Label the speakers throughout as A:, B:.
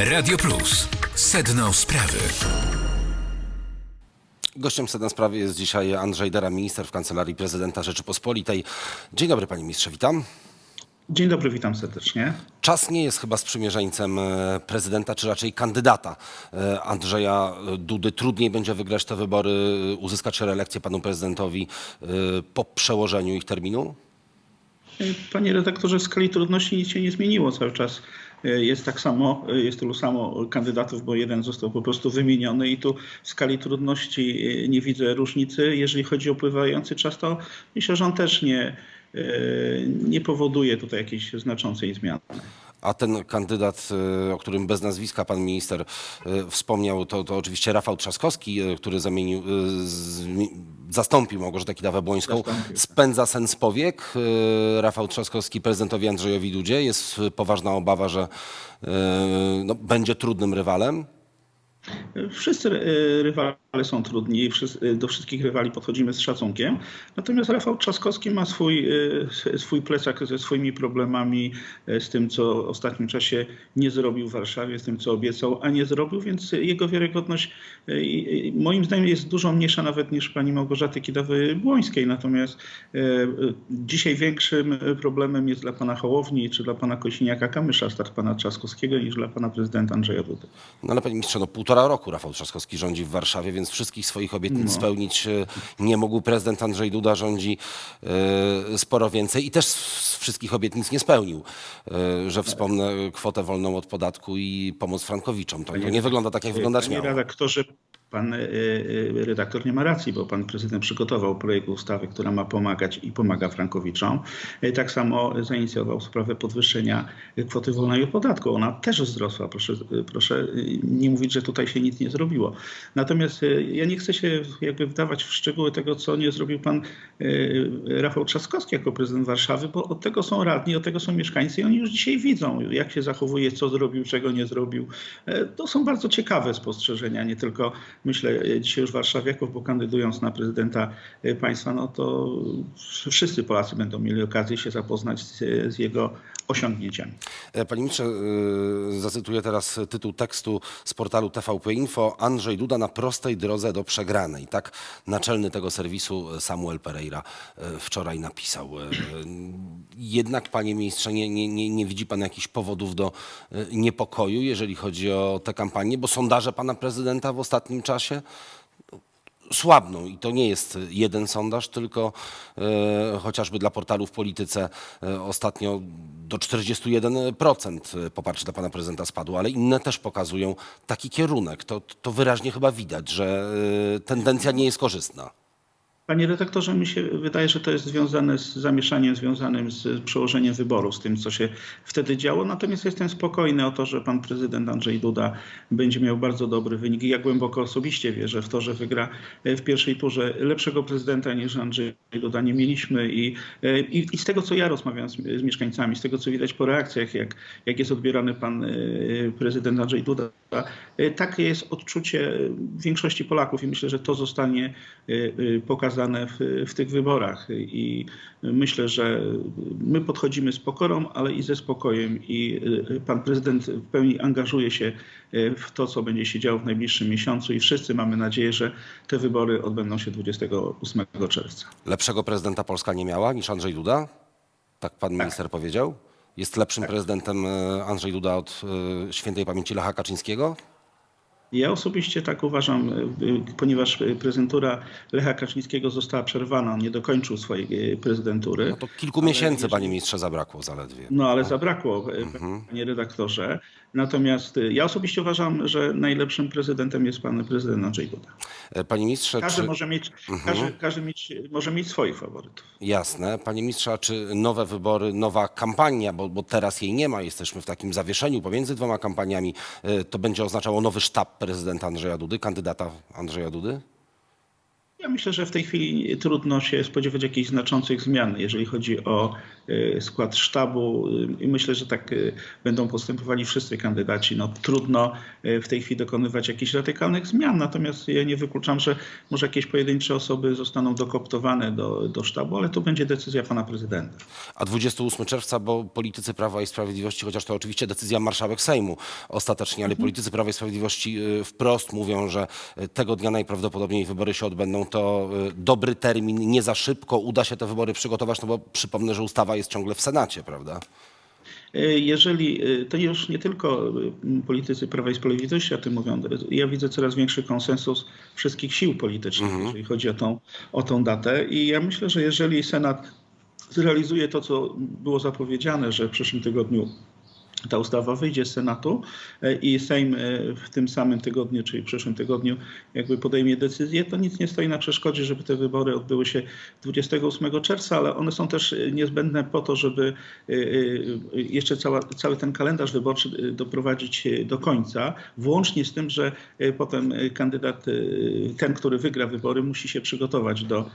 A: Radio Plus. Sedno sprawy.
B: Gościem sedna sprawy jest dzisiaj Andrzej Dera, minister w Kancelarii Prezydenta Rzeczypospolitej. Dzień dobry panie ministrze, witam.
C: Dzień dobry, witam serdecznie.
B: Czas nie jest chyba sprzymierzeńcem e, prezydenta, czy raczej kandydata e, Andrzeja Dudy. Trudniej będzie wygrać te wybory, e, uzyskać reelekcję panu prezydentowi e, po przełożeniu ich terminu?
C: Panie redaktorze, w skali trudności nic się nie zmieniło. Cały czas e, jest tak samo, e, jest tylu samo kandydatów, bo jeden został po prostu wymieniony i tu w skali trudności e, nie widzę różnicy. Jeżeli chodzi o pływający czas, to myślę, że on też nie, e, nie powoduje tutaj jakiejś znaczącej zmiany.
B: A ten kandydat, e, o którym bez nazwiska pan minister e, wspomniał, to, to oczywiście Rafał Trzaskowski, e, który zamienił, e, zmi- zastąpił Małgorzatę Kidawę-Błońską.
C: Tak.
B: Spędza sen z powiek. Rafał Trzaskowski prezydentowi Andrzejowi Dudzie. Jest poważna obawa, że no, będzie trudnym rywalem.
C: Wszyscy e, rywale są trudni, wszyscy- do wszystkich rywali podchodzimy z szacunkiem. Natomiast Rafał Trzaskowski ma swój, e, swój plecak ze swoimi problemami, z tym, co w ostatnim czasie nie zrobił w Warszawie, z tym, co obiecał, a nie zrobił, więc jego wiarygodność moim zdaniem jest dużo mniejsza nawet niż pani Małgorzaty Kidawy-Błońskiej. Natomiast dzisiaj większym problemem jest dla pana Hołowni czy dla pana Kosiniaka-Kamysza start pana Trzaskowskiego niż dla pana prezydenta Andrzeja Dudy.
B: No ale panie ministrze, no półtora roku Rafał Trzaskowski rządzi w Warszawie, więc wszystkich swoich obietnic
C: No.
B: spełnić e, nie mógł. Prezydent Andrzej Duda rządzi e, sporo więcej i też wszystkich obietnic nie spełnił. E, że wspomnę kwotę wolną od podatku i pomoc frankowiczom. To, to nie wygląda tak, jak wyglądać
C: Panie
B: miało.
C: redaktorze, pan y, y, redaktor nie ma racji, bo pan prezydent przygotował projekt ustawy, która ma pomagać i pomaga frankowiczom. Y, Tak samo zainicjował sprawę podwyższenia kwoty wolnej od podatku. Ona też wzrosła. Proszę, proszę nie mówić, że tutaj się nic nie zrobiło. Natomiast ja nie chcę się jakby wdawać w szczegóły tego, co nie zrobił pan Rafał Trzaskowski jako prezydent Warszawy, bo od tego są radni, od tego są mieszkańcy i oni już dzisiaj widzą, jak się zachowuje, co zrobił, czego nie zrobił. E, To są bardzo ciekawe spostrzeżenia, nie tylko myślę e, dzisiaj już warszawiaków, bo kandydując na prezydenta e, państwa, no to wszyscy Polacy będą mieli okazję się zapoznać z, z jego osiągnięciami.
B: E, Panie ministrze, e, zacytuję teraz tytuł tekstu z portalu TVP Info. Andrzej Duda na prostej drodze do przegranej. Tak naczelny tego serwisu Samuel Pereira e, wczoraj napisał. Jednak, panie ministrze, nie, nie, nie, widzi pan jakichś powodów do niepokoju, jeżeli chodzi o tę kampanię, bo sondaże pana prezydenta w ostatnim czasie słabną i to nie jest jeden sondaż, tylko e, chociażby dla portalu w polityce e, ostatnio do 41% poparcie dla pana prezydenta spadło, ale inne też pokazują taki kierunek. To, to wyraźnie chyba widać, że e, tendencja nie jest korzystna.
C: Panie redaktorze, mi się wydaje, że to jest związane z zamieszaniem związanym z przełożeniem wyborów, z tym, co się wtedy działo. Natomiast jestem spokojny o to, że pan prezydent Andrzej Duda będzie miał bardzo dobry wynik. Ja głęboko osobiście wierzę w to, że wygra e, w pierwszej turze lepszego prezydenta niż Andrzej Duda nie mieliśmy. I, e, i, i z tego, co ja rozmawiam z, z mieszkańcami, z tego, co widać po reakcjach, jak, jak jest odbierany pan e, prezydent Andrzej Duda, takie jest odczucie większości Polaków i myślę, że to zostanie e, e, pokazane w, w tych wyborach. I myślę, że my podchodzimy z pokorą, ale i ze spokojem i e, pan prezydent w pełni angażuje się e, w to, co będzie się działo w najbliższym miesiącu i wszyscy mamy nadzieję, że te wybory odbędą się 28 czerwca.
B: Lepszego prezydenta Polska nie miała niż Andrzej Duda? Tak pan minister powiedział? Jest lepszym prezydentem e, Andrzej Duda od świętej pamięci Lecha Kaczyńskiego?
C: Ja osobiście tak uważam, y, y, ponieważ y, prezydentura Lecha Kaczyńskiego została przerwana, on nie dokończył swojej prezydentury.
B: No to kilku miesięcy, panie ministrze, zabrakło zaledwie.
C: No ale zabrakło, y, panie redaktorze. Natomiast ja osobiście uważam, że najlepszym prezydentem jest pan prezydent Andrzej Duda.
B: E, Panie ministrze,
C: Każdy,
B: czy...
C: może, mieć, każdy, każdy mieć, może mieć swoich faworytów.
B: Jasne. Panie ministrze, czy nowe wybory, nowa kampania, bo, bo teraz jej nie ma, jesteśmy w takim zawieszeniu pomiędzy dwoma kampaniami, e, to będzie oznaczało nowy sztab prezydenta Andrzeja Dudy, kandydata Andrzeja Dudy?
C: Ja myślę, że w tej chwili trudno się spodziewać jakichś znaczących zmian, jeżeli chodzi o y, skład sztabu. Y, I myślę, że tak y, będą postępowali wszyscy kandydaci. No, trudno w tej chwili dokonywać jakichś radykalnych zmian, natomiast ja nie wykluczam, że może jakieś pojedyncze osoby zostaną dokoptowane do, do sztabu, ale to będzie decyzja pana prezydenta.
B: A 28 czerwca, bo politycy Prawa i Sprawiedliwości, chociaż to oczywiście decyzja marszałek Sejmu ostatecznie, ale politycy Prawa i Sprawiedliwości wprost mówią, że tego dnia najprawdopodobniej wybory się odbędą. To y, dobry termin, nie za szybko uda się te wybory przygotować, no bo przypomnę, że ustawa jest ciągle w Senacie, prawda?
C: Y, Jeżeli y, to już nie tylko y, politycy Prawa i Sprawiedliwości o tym mówią, ja widzę coraz większy konsensus wszystkich sił politycznych, jeżeli chodzi o tą, o tą datę. I ja myślę, że jeżeli Senat zrealizuje to, co było zapowiedziane, że w przyszłym tygodniu ta ustawa wyjdzie z Senatu e, i Sejm e, w tym samym tygodniu, czyli w przyszłym tygodniu, jakby podejmie decyzję, to nic nie stoi na przeszkodzie, żeby te wybory odbyły się 28 czerwca, ale one są też e, niezbędne po to, żeby jeszcze cała, cały ten kalendarz wyborczy doprowadzić do końca, włącznie z tym, że potem kandydat, ten, który wygra wybory, musi się przygotować do,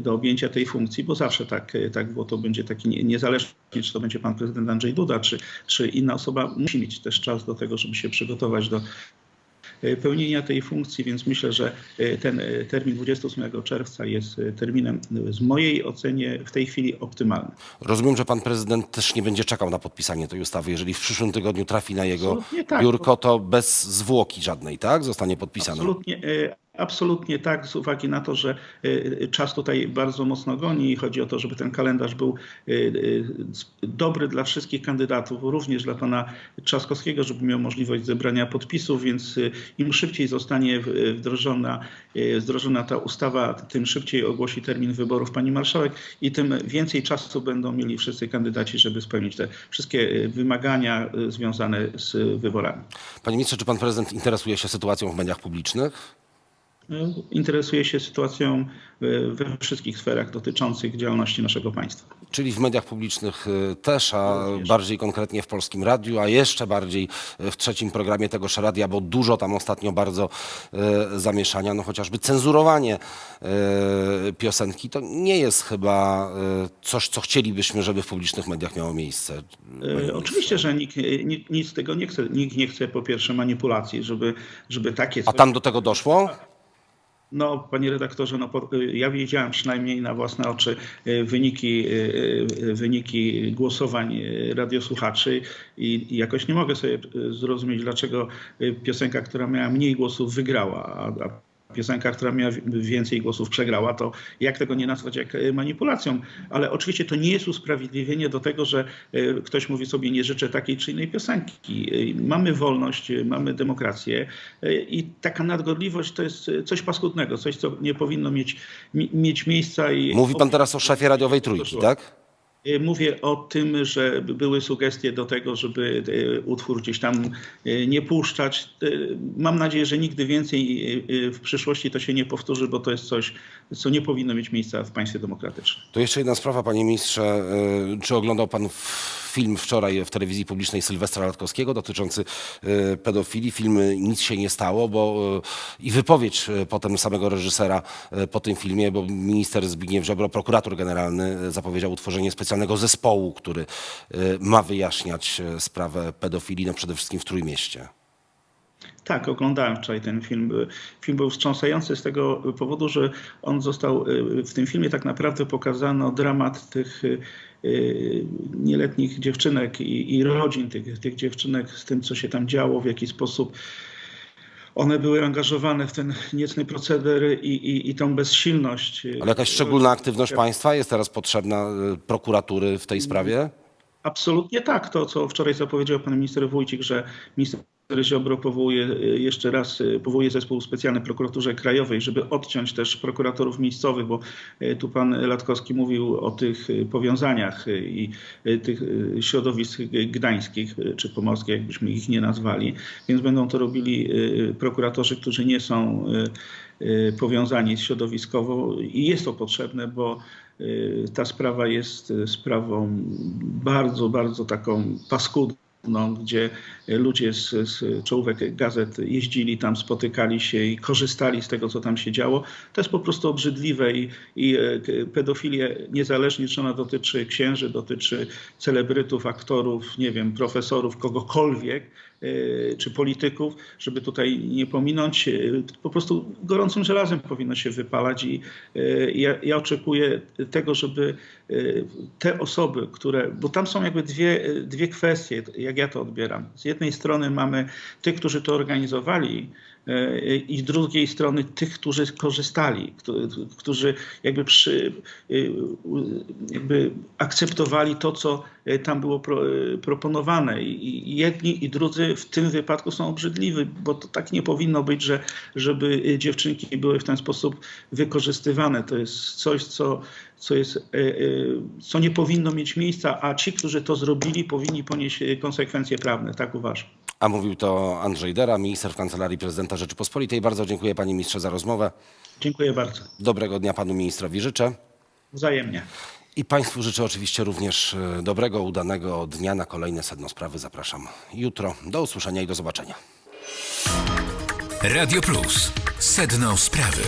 C: do objęcia tej funkcji, bo zawsze tak, tak było, to będzie taki nie- niezależnie, czy to będzie pan prezydent Andrzej Duda, czy, czy inna osoba, musi mieć też czas do tego, żeby się przygotować do e, pełnienia tej funkcji, więc myślę, że e, ten e, termin 28 czerwca jest terminem z mojej ocenie w tej chwili optymalnym.
B: Rozumiem, że pan prezydent też nie będzie czekał na podpisanie tej ustawy. Jeżeli w przyszłym tygodniu trafi na jego
C: Absolutnie tak.
B: biurko, to bez zwłoki żadnej, tak? Zostanie podpisane.
C: Absolutnie, absolutnie tak, z uwagi na to, że e, czas tutaj bardzo mocno goni i chodzi o to, żeby ten kalendarz był e, dobry dla wszystkich kandydatów, również dla pana Trzaskowskiego, żeby miał możliwość zebrania podpisów, więc im szybciej zostanie wdrożona, wdrożona ta ustawa, tym szybciej ogłosi termin wyborów pani marszałek i tym więcej czasu będą mieli wszyscy kandydaci, żeby spełnić te wszystkie wymagania związane z wyborami.
B: Panie ministrze, czy pan prezydent interesuje się sytuacją w mediach publicznych?
C: Interesuje się sytuacją e, we wszystkich sferach dotyczących działalności naszego państwa.
B: Czyli w mediach publicznych y, też, a bardziej konkretnie w Polskim Radiu, a jeszcze bardziej y, w trzecim programie tegoż radia, bo dużo tam ostatnio bardzo zamieszania, no chociażby cenzurowanie piosenki, to nie jest chyba coś, co chcielibyśmy, żeby w publicznych mediach miało miejsce.
C: E, Oczywiście, że nikt, e, nikt nic z tego nie chce. Nikt nie chce po pierwsze manipulacji, żeby, żeby takie
B: A tam do tego doszło?
C: No, panie redaktorze, no, y, ja wiedziałem przynajmniej na własne oczy y, wyniki, y, wyniki głosowań radiosłuchaczy i, jakoś nie mogę sobie zrozumieć, dlaczego piosenka, która miała mniej głosów, wygrała, a piosenka, która miała wi- więcej głosów, przegrała, to jak tego nie nazwać jak y, manipulacją? Ale oczywiście to nie jest usprawiedliwienie do tego, że y, ktoś mówi sobie, nie życzę takiej czy innej piosenki. Y, Mamy wolność, mamy demokrację i taka nadgorliwość to jest coś paskudnego, coś, co nie powinno mieć, mi- mieć miejsca. I
B: Mówi pan teraz o szefie radiowej trójki, tak?
C: Y, Mówię o tym, że były sugestie do tego, żeby y, utwór gdzieś tam y, nie puszczać. Mam nadzieję, że nigdy więcej w przyszłości to się nie powtórzy, bo to jest coś, co nie powinno mieć miejsca w państwie demokratycznym.
B: To jeszcze jedna sprawa, panie ministrze. Czy oglądał pan f- film wczoraj w telewizji publicznej Sylwestra Latkowskiego dotyczący y, pedofilii? Film y, Nic się nie stało, bo y, i wypowiedź potem samego reżysera po tym filmie, bo minister Zbigniew Ziobro, prokurator generalny, zapowiedział utworzenie specjalnego zespołu, który ma wyjaśniać sprawę pedofilii, no przede wszystkim w Trójmieście.
C: Tak, oglądałem wczoraj ten film. Film był wstrząsający z tego powodu, że on został, y, w tym filmie tak naprawdę pokazano dramat tych y, y, nieletnich dziewczynek i, i rodzin tych, tych dziewczynek z tym, co się tam działo, w jaki sposób one były angażowane w ten niecny proceder i, i, i tą bezsilność.
B: Ale jakaś szczególna aktywność państwa jest teraz potrzebna prokuratury w tej sprawie?
C: Absolutnie tak. To, co wczoraj zapowiedział pan minister Wójcik, że minister Ziobro powołuje y, jeszcze raz, y, powołuje zespół specjalny prokuraturze krajowej, żeby odciąć też prokuratorów miejscowych, bo y, tu pan Latkowski mówił o tych powiązaniach i tych środowisk gdańskich czy pomorskich, jakbyśmy ich nie nazwali, więc będą to robili prokuratorzy, którzy nie są powiązani środowiskowo. I jest to potrzebne, bo ta sprawa jest sprawą bardzo, bardzo taką paskudną no, gdzie ludzie z, z czołówek gazet jeździli tam, spotykali się i korzystali z tego, co tam się działo. To jest po prostu obrzydliwe i, i e, pedofilię, niezależnie czy ona dotyczy księży, dotyczy celebrytów, aktorów, nie wiem, profesorów, kogokolwiek, czy polityków, żeby tutaj nie pominąć, e, po prostu gorącym żelazem powinno się wypalać i e, ja, ja oczekuję tego, żeby te osoby, które, bo tam są jakby dwie, dwie kwestie, jak ja to odbieram. Z jednej strony mamy tych, którzy to organizowali, i z drugiej strony tych, którzy korzystali, którzy, jakby, przy, u- jakby akceptowali to, co y, tam było pro, proponowane. I jedni i drudzy w tym wypadku są obrzydliwi, bo to tak nie powinno być, że, żeby dziewczynki były w ten sposób wykorzystywane. To jest coś, co, co, jest, y, y, co nie powinno mieć miejsca, a ci, którzy to zrobili, powinni ponieść y, konsekwencje prawne. Tak uważam.
B: A mówił to Andrzej Dera, minister w Kancelarii Prezydenta Rzeczypospolitej. Bardzo dziękuję panie ministrze za rozmowę.
C: Dziękuję bardzo.
B: Dobrego dnia panu ministrowi życzę.
C: Wzajemnie.
B: I Państwu życzę oczywiście również e, dobrego, udanego dnia na kolejne sedno sprawy. Zapraszam jutro. Do usłyszenia i do zobaczenia.
A: Radio Plus. Sedno sprawy.